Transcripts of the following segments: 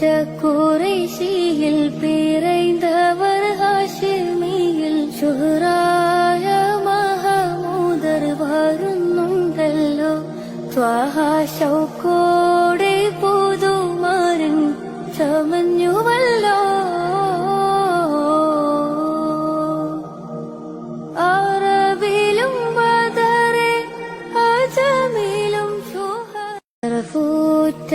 തോറ്റ കുറേശിയിൽ പിറൈന്തവർ ഹാഷിമിയിൽ ഷുഹറായ മഹമൂദർ വരുന്നുണ്ടല്ലോ. ത്വാഹ ശൗക്കോടെ പുതുമാരൻ ചമഞ്ഞുവല്ലോ. അറബിലും ബദറെ അജമിലും ഷുഹറ ഫൂറ്റ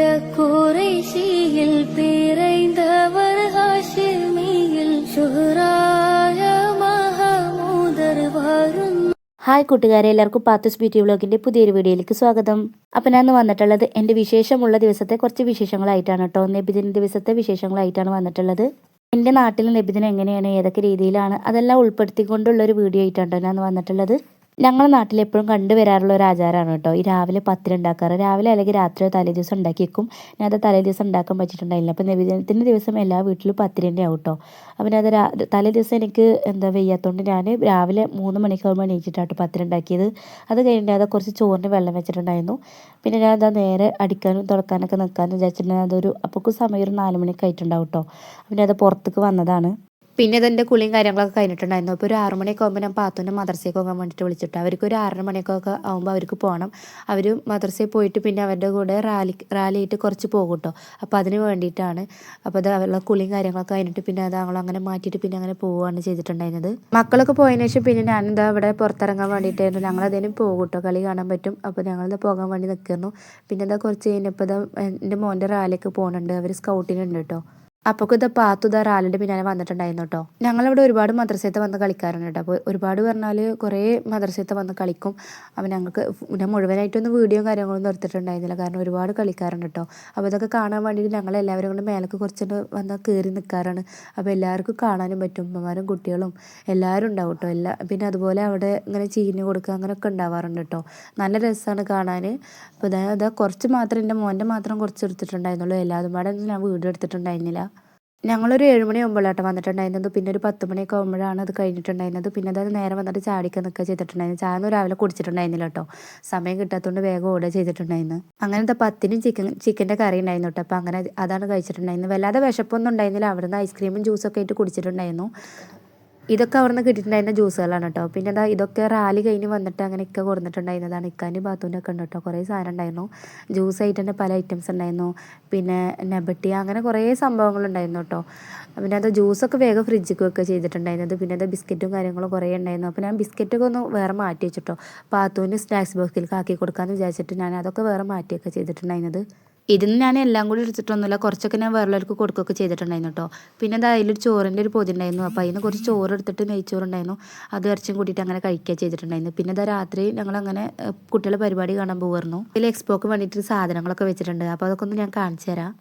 ഹായ് കൂട്ടുകാരെ എല്ലാവർക്കും പാത്തൂസ് ബ്യൂട്ടി വ്ളോഗിന്റെ പുതിയൊരു വീഡിയോയിലേക്ക് സ്വാഗതം. അപ്പം ഞാൻ വന്നിട്ടുള്ളത് എന്റെ വിശേഷമുള്ള ദിവസത്തെ കുറച്ച് വിശേഷങ്ങളായിട്ടാണ് കേട്ടോ. നബിദിന ദിവസത്തെ വിശേഷങ്ങളായിട്ടാണ് വന്നിട്ടുള്ളത്. എന്റെ നാട്ടിൽ നബിദിനം എങ്ങനെയാണ്? ഏതൊക്കെ രീതിയിലാണ്? അതെല്ലാം ഉൾപ്പെടുത്തിക്കൊണ്ടുള്ള ഒരു വീഡിയോ ആയിട്ടാണ് ഞാൻ വന്നിട്ടുള്ളത്. ഞങ്ങളുടെ നാട്ടിൽ എപ്പോഴും കണ്ടുവരാറുള്ള ഒരു ആചാരമാണ് കേട്ടോ. ഈ രാവിലെ പത്തിരി ഉണ്ടാക്കാറ് രാവിലെ അല്ലെങ്കിൽ രാത്രി തലേദിവസം ഉണ്ടാക്കി വെക്കും ഞാൻ അത് തലേ ദിവസം ഉണ്ടാക്കാൻ പറ്റിയിട്ടുണ്ടായില്ല. അപ്പോൾ നിവേദനത്തിന്റെ ദിവസം എല്ലാ വീട്ടിലും പത്തിരി ആവും കേട്ടോ. അപ്പം അത് രാ തലേ ദിവസം എനിക്ക് എന്താ വയ്യാത്തതുകൊണ്ട് ഞാൻ രാവിലെ മൂന്ന് മണിക്കാകുമ്പോൾ എണീച്ചിട്ടാട്ടോ പത്തിരി ഉണ്ടാക്കിയത്. അത് കഴിഞ്ഞിട്ട് അത് കുറച്ച് ചോറിന് വെള്ളം വെച്ചിട്ടുണ്ടായിരുന്നു. പിന്നെ ഞാൻ അതാ നേരെ അടിക്കാനും തുറക്കാനൊക്കെ നിൽക്കാമെന്ന് വിചാരിച്ചിട്ടുണ്ടെങ്കിൽ അതൊരു അപ്പോഴേക്കും സമയം ഒരു നാല് മണിയൊക്കെ ആയിട്ടുണ്ടാവും കേട്ടോ. പിന്നെ അത് പുറത്തേക്ക് വന്നതാണ്. പിന്നെ ഇതെന്റെ കുളിയും കാര്യങ്ങളൊക്കെ കഴിഞ്ഞിട്ടുണ്ടായിരുന്നു. അപ്പോൾ ഒരു ആറ് മണിയൊക്കെ ആകുമ്പോൾ ഞാൻ പാത്തുന്റെ മദ്രസയ്ക്ക് പോകാൻ വേണ്ടിയിട്ട് വിളിച്ചിട്ട് അവർക്ക് ഒരു ആറര മണിയൊക്കെ ആകുമ്പോൾ അവർക്ക് പോകണം അവർ മദർസയിൽ പോയിട്ട് പിന്നെ അവരുടെ കൂടെ റാലി റാലിയായിട്ട് കുറച്ച് പോകും കേട്ടോ അപ്പോൾ അതിന് വേണ്ടിയിട്ടാണ്. അപ്പോൾ അത് അവരുടെ കുളിയും കാര്യങ്ങളൊക്കെ കഴിഞ്ഞിട്ട് പിന്നെ അത് ഞങ്ങൾ അങ്ങനെ മാറ്റിയിട്ട് പിന്നെ അങ്ങനെ പോവുകയാണ് ചെയ്തിട്ടുണ്ടായിരുന്നത്. മക്കളൊക്കെ പോയതിന് ശേഷം പിന്നെ ഞാനെന്താ ഇവിടെ പുറത്തിറങ്ങാൻ വേണ്ടിയിട്ടായിരുന്നു. ഞങ്ങൾ അതിന് പോകും കേട്ടോ കളി കാണാൻ പറ്റും. അപ്പോൾ ഞങ്ങളിത് പോകാൻ വേണ്ടി നിൽക്കുന്നു പിന്നെ എന്താ കുറച്ച് കഴിഞ്ഞപ്പോൾ ഇതാ എന്റെ മോന്റെ റാലിയൊക്കെ പോകുന്നുണ്ട് അവർ സ്കൗട്ടിനുണ്ട് കേട്ടോ. അപ്പോൾ ഇത് പാത്തു ഇതാ റാലിന്റെ പിന്നാലെ വന്നിട്ടുണ്ടായിരുന്നു കേട്ടോ ഞങ്ങളിവിടെ ഒരുപാട് മദ്രസയത്തെ വന്ന് കളിക്കാറുണ്ട് കേട്ടോ അപ്പോൾ ഒരുപാട് പറഞ്ഞാൽ കുറേ മദ്രസയത്തെ വന്ന് കളിക്കും. അപ്പം ഞങ്ങൾക്ക് ഞാൻ മുഴുവനായിട്ടൊന്നും വീഡിയോയും കാര്യങ്ങളൊന്നും എടുത്തിട്ടുണ്ടായിരുന്നില്ല. കാരണം ഒരുപാട് കളിക്കാറുണ്ട് കേട്ടോ അപ്പോൾ ഇതൊക്കെ കാണാൻ വേണ്ടിയിട്ട് ഞങ്ങൾ എല്ലാവരും കൊണ്ട് മേലൊക്കെ കുറച്ചിട്ട് വന്ന് കയറി നിൽക്കാറാണ് അപ്പോൾ എല്ലാവർക്കും കാണാനും പറ്റും. ഉമ്മമാരും കുട്ടികളും എല്ലാവരും ഉണ്ടാവും കേട്ടോ എല്ലാ പിന്നെ അതുപോലെ അവിടെ ഇങ്ങനെ ചീഞ്ഞ് കൊടുക്കുക അങ്ങനെയൊക്കെ ഉണ്ടാവാറുണ്ട് കേട്ടോ നല്ല രസമാണ് കാണാൻ അപ്പോൾ ഇതാ കുറച്ച് മാത്രം എന്റെ മോന്റെ മാത്രം കുറച്ച് എടുത്തിട്ടുണ്ടായിരുന്നുള്ളൂ. എല്ലാതും പാടെ ഞാൻ വീഡിയോ എടുത്തിട്ടുണ്ടായിരുന്നില്ല. ഞങ്ങളൊരു ഏഴുമണി ആകുമ്പോഴാട്ടോ വന്നിട്ടുണ്ടായിരുന്നത്. പിന്നെ ഒരു പത്ത് മണിയൊക്കെ ആകുമ്പോഴാണ് അത് കഴിഞ്ഞിട്ടുണ്ടായിരുന്നത്. പിന്നെ അത് നേരെ വന്നിട്ട് ചാടിക്കാൻ നിൽക്കുക ചെയ്തിട്ടുണ്ടായിരുന്നു. ചായ ഒന്നും രാവിലെ കുടിച്ചിട്ടുണ്ടായിരുന്നില്ല കേട്ടോ. സമയം കിട്ടാത്തതുകൊണ്ട് വേഗം ഓർഡർ ചെയ്തിട്ടുണ്ടായിരുന്നു. അങ്ങനത്തെ പത്തിനും ചിക്കൻ ചിക്കന്റെ കറി ഉണ്ടായിരുന്നു കേട്ടോ. അപ്പോൾ അങ്ങനെ അതാണ് കഴിച്ചിട്ടുണ്ടായിരുന്നത്. വല്ലാതെ വിശപ്പൊന്നും ഉണ്ടായിരുന്നില്ല. അവിടുന്ന് ഐസ്ക്രീമും ജ്യൂസൊക്കെ ആയിട്ട് കുടിച്ചിട്ടുണ്ടായിരുന്നു. ഇതൊക്കെ അവിടെ നിന്ന് കിട്ടിയിട്ടുണ്ടായിരുന്ന ജ്യൂസുകളാണ് കേട്ടോ പിന്നെ എന്താ ഇതൊക്കെ റാലി കഴിഞ്ഞ് വന്നിട്ട് അങ്ങനെ ഇക്ക കൊടുത്തിട്ടുണ്ടായിരുന്നതാണ് ഇക്കാന്റെ ബാത്തൂന്റെ ഒക്കെ ഉണ്ട് കേട്ടോ കുറേ സാധനം ഉണ്ടായിരുന്നു. ജ്യൂസ് ആയിട്ട് തന്നെ പല ഐറ്റംസ് ഉണ്ടായിരുന്നു. പിന്നെ നെബട്ടി അങ്ങനെ കുറേ സംഭവങ്ങളുണ്ടായിരുന്നു കേട്ടോ പിന്നെ അത് ജ്യൂസൊക്കെ വേഗം ഫ്രിഡ്ജിൽ ഒക്കെ ചെയ്തിട്ടുണ്ടായിരുന്നത്. പിന്നെ അത് ബിസ്ക്കറ്റും കാര്യങ്ങളും കുറേ ഉണ്ടായിരുന്നു. അപ്പോൾ ഞാൻ ബിസ്ക്കറ്റൊക്കെ ഒന്ന് വേറെ മാറ്റി വെച്ചിട്ടോ. പാത്തൂന് സ്നാക്സ് ബോക്സിലേക്ക് ആക്കി കൊടുക്കാമെന്ന് വിചാരിച്ചിട്ട് ഞാൻ അതൊക്കെ വേറെ മാറ്റിയൊക്കെ ചെയ്തിട്ടുണ്ടായിരുന്നത്. ഇതിന് ഞാൻ എല്ലാം കൂടി എടുത്തിട്ടൊന്നുമില്ല. കുറച്ചൊക്കെ ഞാൻ വേറെയുള്ളവർക്ക് കൊടുക്കുകയൊക്കെ ചെയ്തിട്ടുണ്ടായിരുന്നു കേട്ടോ. പിന്നെ എന്താ അതിലൊരു ചോറിന്റെ ഒരു പൊതി ഉണ്ടായിരുന്നു അപ്പോൾ അതിന് കുറച്ച് ചോറ് എടുത്തിട്ട് നെയ്ച്ചോറുണ്ടായിരുന്നു. അത് ഇറച്ചും കൂട്ടിയിട്ട് അങ്ങനെ കഴിക്കുക ചെയ്തിട്ടുണ്ടായിരുന്നു. പിന്നെ ഇതാ രാത്രി ഞങ്ങൾ അങ്ങനെ കുട്ടികളെ പരിപാടി കാണാൻ പോകുമായിരുന്നു അതിൽ എക്സ്പോക്ക് വേണ്ടിയിട്ട് സാധനങ്ങളൊക്കെ വെച്ചിട്ടുണ്ട്. അപ്പോൾ അതൊക്കെ ഒന്ന് ഞാൻ കാണിച്ചു തരാം.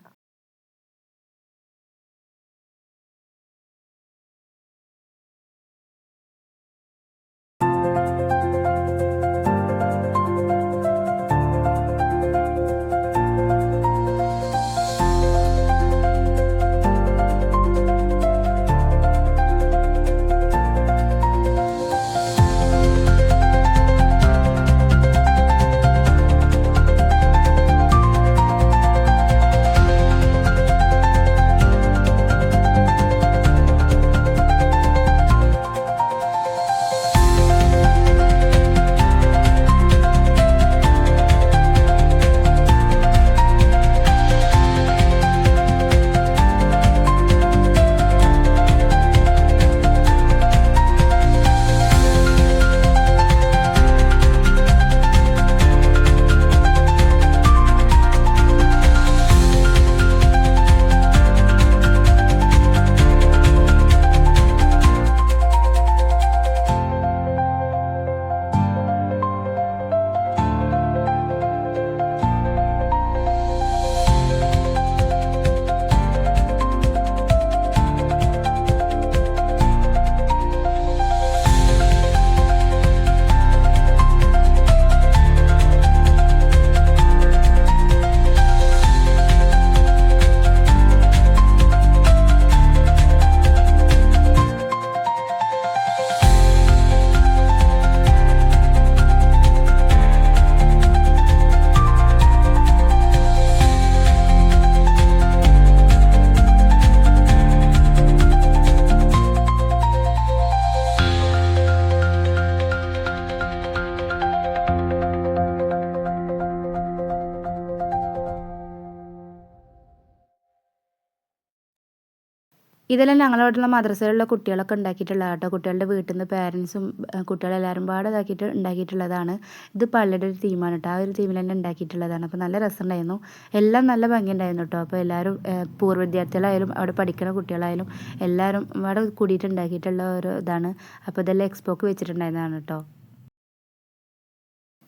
ഇതെല്ലാം ഞങ്ങളോടുള്ള മദ്രസയിലുള്ള കുട്ടികളൊക്കെ ഉണ്ടാക്കിയിട്ടുള്ള കേട്ടോ. കുട്ടികളുടെ വീട്ടിൽ നിന്ന് പാരൻസും കുട്ടികളെല്ലാവരും പാടെ ഇതാക്കിയിട്ട് ഉണ്ടാക്കിയിട്ടുള്ളതാണ്. ഇത് പള്ളിയുടെ ഒരു തീമാണ് കേട്ടോ. ആ ഒരു തീമിൽ തന്നെ ഉണ്ടാക്കിയിട്ടുള്ളതാണ്. അപ്പോൾ നല്ല രസമുണ്ടായിരുന്നു. എല്ലാം നല്ല ഭംഗിയുണ്ടായിരുന്നു കേട്ടോ. അപ്പോൾ എല്ലാവരും പൂർവ വിദ്യാർത്ഥികളായാലും അവിടെ പഠിക്കുന്ന കുട്ടികളായാലും എല്ലാവരും അവിടെ കൂടിയിട്ട് ഉണ്ടാക്കിയിട്ടുള്ള ഒരു ഇതാണ്. അപ്പോൾ ഇതെല്ലാം എക്സ്പോക്ക് വെച്ചിട്ടുണ്ടായിരുന്നതാണ് കേട്ടോ.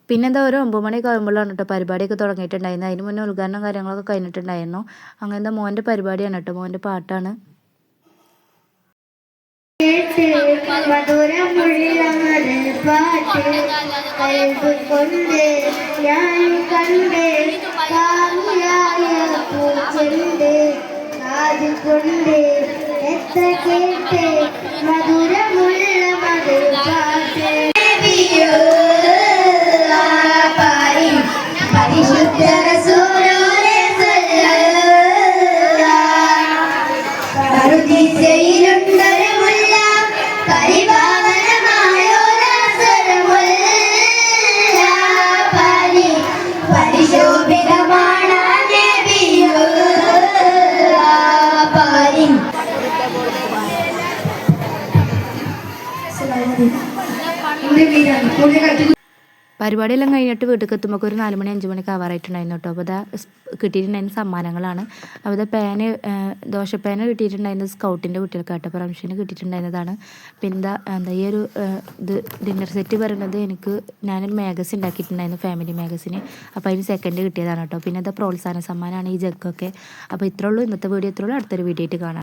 പിന്നെ എന്താ ഒരു ഒമ്പത് മണിയൊക്കെ ആകുമ്പോഴാണ് കേട്ടോ പരിപാടിയൊക്കെ തുടങ്ങിയിട്ടുണ്ടായിരുന്നു അതിന് മുന്നേ ഉദ്ഘാടനം കാര്യങ്ങളൊക്കെ കഴിഞ്ഞിട്ടുണ്ടായിരുന്നു. അങ്ങനെന്താ മോന്റെ പരിപാടിയാണ് കേട്ടോ. മോന്റെ പാട്ടാണ്. മധുരമുള്ളമത് പാട്ട് കൽബ് കൊണ്ട് ഞാൻ കണ്ട് കാമിയായ പൂച്ചെണ്ട് കാത് കൊണ്ട് എത്ര കേട്ട് മധുരമുള്ള പരിപാടിയെല്ലാം കഴിഞ്ഞിട്ട് വീട്ടിൽ എത്തുമ്പോൾ ഒരു നാല് മണി അഞ്ച് മണിക്ക് ആവാറായിട്ടുണ്ടായിരുന്നു കേട്ടോ. അപ്പോൾ ഇതാ കിട്ടിയിട്ടുണ്ടായിരുന്ന സമ്മാനങ്ങളാണ്. അപ്പോൾ പേന പാന് ദോശപ്പാന് കിട്ടിയിട്ടുണ്ടായിരുന്നത് സ്കൗട്ടിന്റെ കുട്ടികൾക്ക് കേട്ടോ. പ്രംഷന് കിട്ടിയിട്ടുണ്ടായിരുന്നതാണ്. പിന്നെ എന്താ എന്താ ഈ ഒരു ഇത് ഡിന്നർ സെറ്റ് പറയുന്നത് എനിക്ക് ഞാൻ മാഗസിൻ ഉണ്ടാക്കിയിട്ടുണ്ടായിരുന്നു ഫാമിലി മാഗസിന്. അപ്പോൾ അതിന് സെക്കൻഡ് കിട്ടിയതാണ് കേട്ടോ. പിന്നെ അത് പ്രോത്സാഹന സമ്മാനമാണ് ഈ ജഗ്ഗൊക്കെ. അപ്പോൾ ഇത്രയുള്ളൂ ഇന്നത്തെ വീഡിയോ ഇത്രയുള്ളൂ അടുത്തൊരു വീഡിയോ ആയിട്ട് കാണാം.